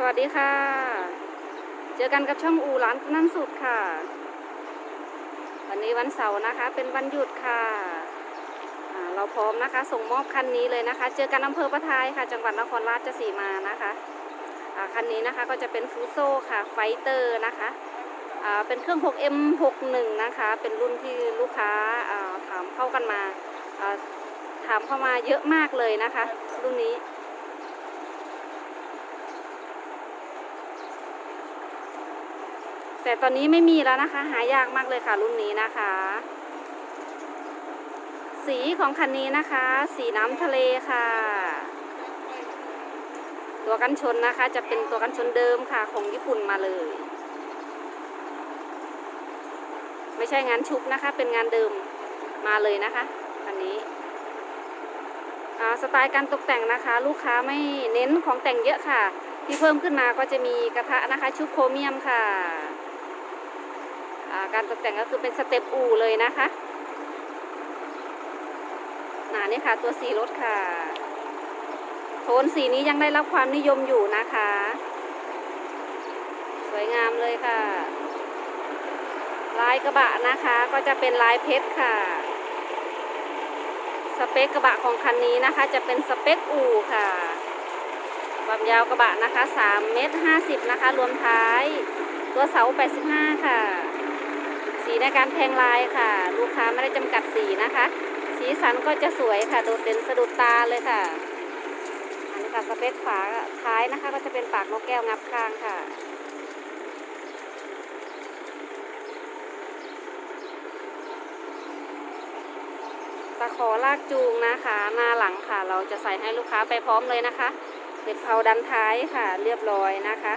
สวัสดีค่ะ เจอกันกับช่องอูร้านนั่นสุดค่ะ วันนี้วันเสาร์นะคะ เป็นวันหยุดค่ะอ่าเราพร้อมนะคะ ส่งมอบคันนี้เลยนะคะ เจอกันอำเภอประทายค่ะ จังหวัดนครราชสีมานะคะคันนี้นะคะก็จะเป็นฟูโซค่ะไฟเตอร์นะคะเป็นเครื่อง 6M61 นะคะ เป็นรุ่นที่ลูกค้าถามเข้ากันมาถามเข้ามาเยอะมากเลยนะคะ รุ่นนี้ แต่ตอนนี้ไม่มีแล้วนะคะ หายากมากเลยค่ะ รุ่นนี้นะคะ สีของคันนี้นะคะ สีน้ำทะเลค่ะ ตัวกันชนนะคะ จะเป็นตัวกันชนเดิมค่ะ ของญี่ปุ่นมาเลย ไม่ใช่งานชุบนะคะ เป็นงานเดิมมาเลยนะคะคันนี้สไตล์การตกแต่งนะคะ ลูกค้าไม่เน้นของแต่งเยอะค่ะ ที่เพิ่มขึ้นมาก็จะมีกระทะนะคะ ชุบโครเมียมค่ะ การตกแต่งก็คือเป็นสเต็ปอูเลยนะคะหนานี่ค่ะ ตัวสีรถค่ะ โทนสีนี้ยังได้รับความนิยมอยู่นะคะ สวยงามเลยค่ะ ลายกระบะนะคะก็จะเป็นลายเพชรค่ะ สเปคกระบะของคันนี้นะคะ จะเป็นสเปคอูค่ะ ความยาวกระบะนะคะ3เมตร50นะคะ รวมท้าย ตัวเสา 85 ค่ะ สีในการแทงลายค่ะ ลูกค้าไม่ได้จำกัดสีนะคะ สีสันก็จะสวยค่ะโดดเด่นสะดุดตาเลยค่ะ อันนี้ค่ะสเปคฝาท้ายนะคะ ก็จะเป็นปากนกแก้วงับข้างค่ะตะขอลากจูงนะคะ หน้าหลังค่ะ เราจะใส่ให้ลูกค้าไปพร้อมเลยนะคะเด็ดเผาดันท้ายค่ะ เรียบร้อยนะคะ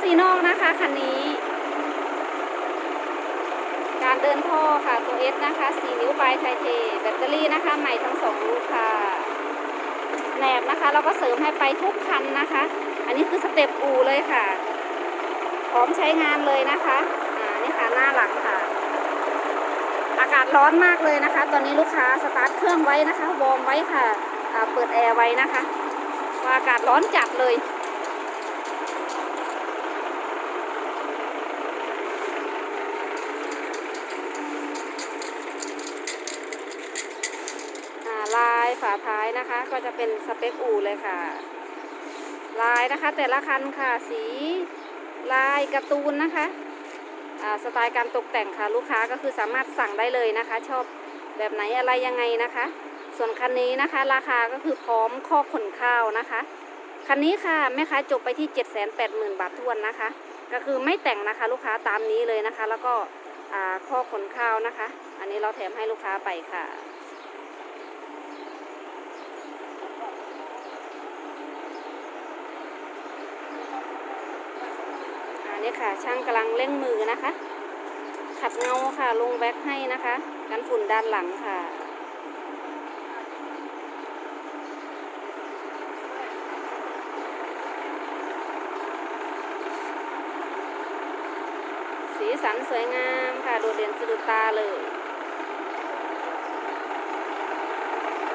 คาสิโนนะคะคันนี้ การเดินท่อค่ะตัวเอสนะคะ4นิ้วปลายไทเท แบตเตอรี่นะคะ ใหม่ทั้งสองลูกค่ะแหนบนะคะเราก็เสริมให้ไปทุกคันนะคะ อันนี้คือสเต็ปอูเลยค่ะ พร้อมใช้งานเลยนะคะอ่านี่ค่ะหน้าหลังค่ะ อากาศร้อนมากเลยนะคะ ตอนนี้ลูกค้าสตาร์ทเครื่องไว้นะคะวอร์มไว้ค่ะเปิดแอร์ไว้นะคะอากาศร้อนจัดเลย อ่าลาย ฝาท้ายนะคะ ก็จะเป็นสเปคอูเลยค่ะ ลายนะคะ แต่ละคันค่ะ สีลายการ์ตูนนะคะสไตล์การตกแต่งค่ะลูกค้าก็คือสามารถสั่งได้เลยนะคะ ชอบแบบไหนอะไรยังไงนะคะ ส่วนคันนี้นะคะ ราคาก็คือพร้อมข้อขนข้าวนะคะ คันนี้ค่ะแม่ค้าจบไปที่ 780,000 บาททวนนะคะ ก็คือไม่แต่งนะคะลูกค้าตามนี้เลยนะคะ แล้วก็ข้อขนข้าวนะคะ อันนี้เราแถมให้ลูกค้าไปค่ะ นนี้ค่ะ ช่างกำลังเร่งมือนะคะ ขัดเงาค่ะ ลงแบ็คให้นะคะ กันฝุ่นด้านหลังค่ะสีสันสวยงามค่ะ โดดเด่นสะดุดตาเลย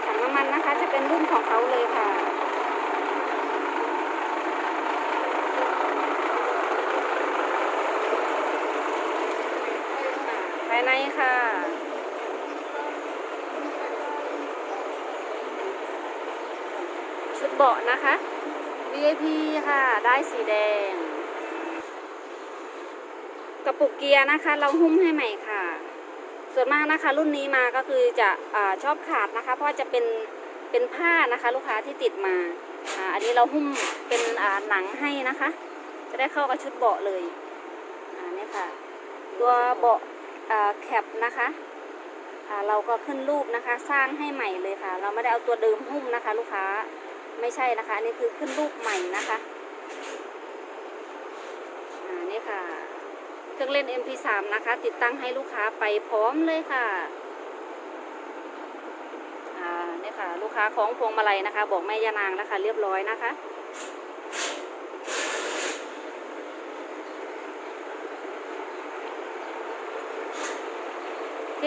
ถังน้ำมันนะคะจะเป็นรุ่นของเขาเลยค่ะ ภาย ในค่ะ ชุดเบาะนะคะ VIP ค่ะ ได้สีแดง กระปุกเกียร์นะคะ เราหุ้มให้ใหม่ค่ะ ส่วนมากนะคะ รุ่นนี้มาก็คือจะอชอบขาดนะคะ เพราะว่าจะเป็นเป็นผ้านะคะ ลูกค้าที่ติดมาออันนี้เราหุ้มเป็นหนังให้นะคะ จะได้เข้ากับชุดเบาะเลย อ่านี่ค่ะ ตัวเบาะอ่า แคปนะคะเราก็ขึ้นรูปนะคะ สร้างให้ใหม่เลยค่ะ เราไม่ได้เอาตัวเดิมหุ้มนะคะ ลูกค้าไม่ใช่นะคะอันนี้คือขึ้นรูปใหม่นะคะอ่านี่ค่ะ เครื่องเล่น MP3 นะคะ ติดตั้งให้ลูกค้าไปพร้อมเลยค่ะนี่ค่ะ ลูกค้าของพวงมาลัยนะคะ บอกแม่ยานางแล้วค่ะเรียบร้อยนะคะ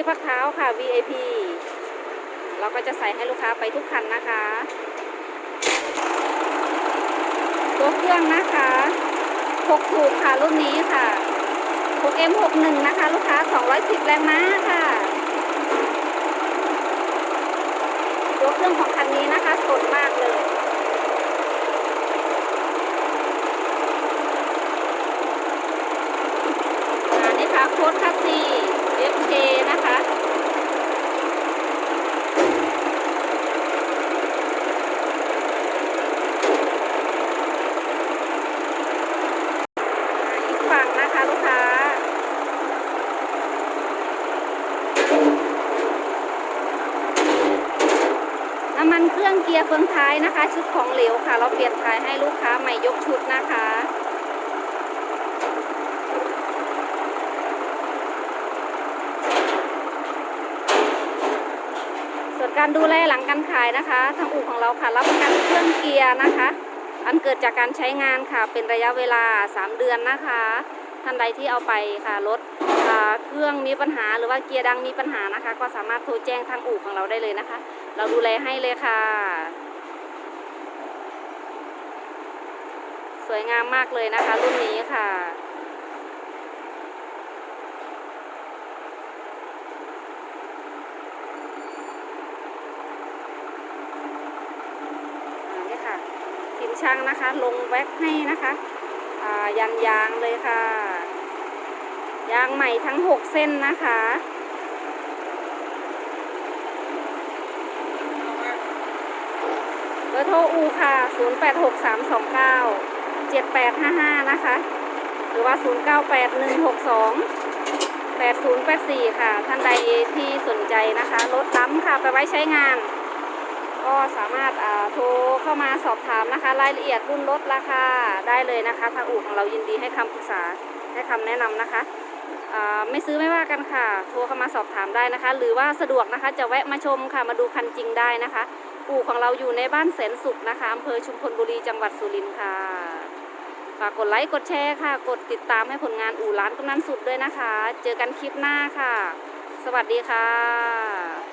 ที่พักเท้าค่ะ VIP เราก็จะใส่ให้ลูกค้าไปทุกคันนะคะ ตัวเครื่องนะคะ6สูบค่ะรุ่นนี้ค่ะ 6M61 นะคะ ลูกค้า 210 แรงม้าค่ะ ตัวเครื่องของคันนี้นะคะสดมากเลย อ่านี่ค่ะโค้ดคัสซี FK นะคะ อีกฝั่งนะคะลูกค้า น้ำมันเครื่องเกี ยร์เฟืองท้ายนะคะ ชุดของเหลวค่ะ เราเปลี่ยนท้ายให้ลูกค้าใหม่ยกชุดนะคะส่วนการดูแลหลังการขายนะคะ ทางอู่ของเราค่ะรับประกันเครื่องเกียร์นะคะ อันเกิดจากการใช้งานค่ะ เป็นระยะเวลา 3 เดือนนะคะ ท่านใดที่เอาไปค่ะรถเครื่องมีปัญหาหรือว่าเกียร์ดังมีปัญหานะคะ ก็สามารถโทรแจ้งทางอู่ของเราได้เลยนะคะ เราดูแลให้เลยค่ะ สวยงามมากเลยนะคะ รุ่นนี้ค่ะอ่านี่ค่ะทีมช่างนะคะ ลงแว็กให้นะคะอ่ายันยางเลยค่ะ ยางใหม่ทั้ง 6 เส้นนะคะเบอร์โทรอูค่ะ 086329 7855นะคะ หรือว่า098162 8084ค่ะ ท่านใดที่สนใจนะคะรถล้ำค่ะ ไปไว้ใช้งาน ก็สามารถอ่าโทรเข้ามาสอบถามนะคะ รายละเอียดรุ่นรถราคาได้เลยนะคะ ทางอู่ของเรายินดีให้คำปรึกษาให้คำแนะนำนะคะอ่าไม่ซื้อไม่ว่ากันค่ะ โทรเข้ามาสอบถามได้นะคะ หรือว่าสะดวกนะคะจะแวะมาชมค่ะ มาดูคันจริงได้นะคะ อู่ของเราอยู่ในบ้านแสนสุขนะคะอำเภอชุมพลบุรีจังหวัดสุรินทร์ค่ะ ฝากกดไลค์กดแชร์ค่ะ กดติดตามให้ผลงานอู่ร้านกำนันสุดด้วยนะคะ เจอกันคลิปหน้าค่ะ สวัสดีค่ะ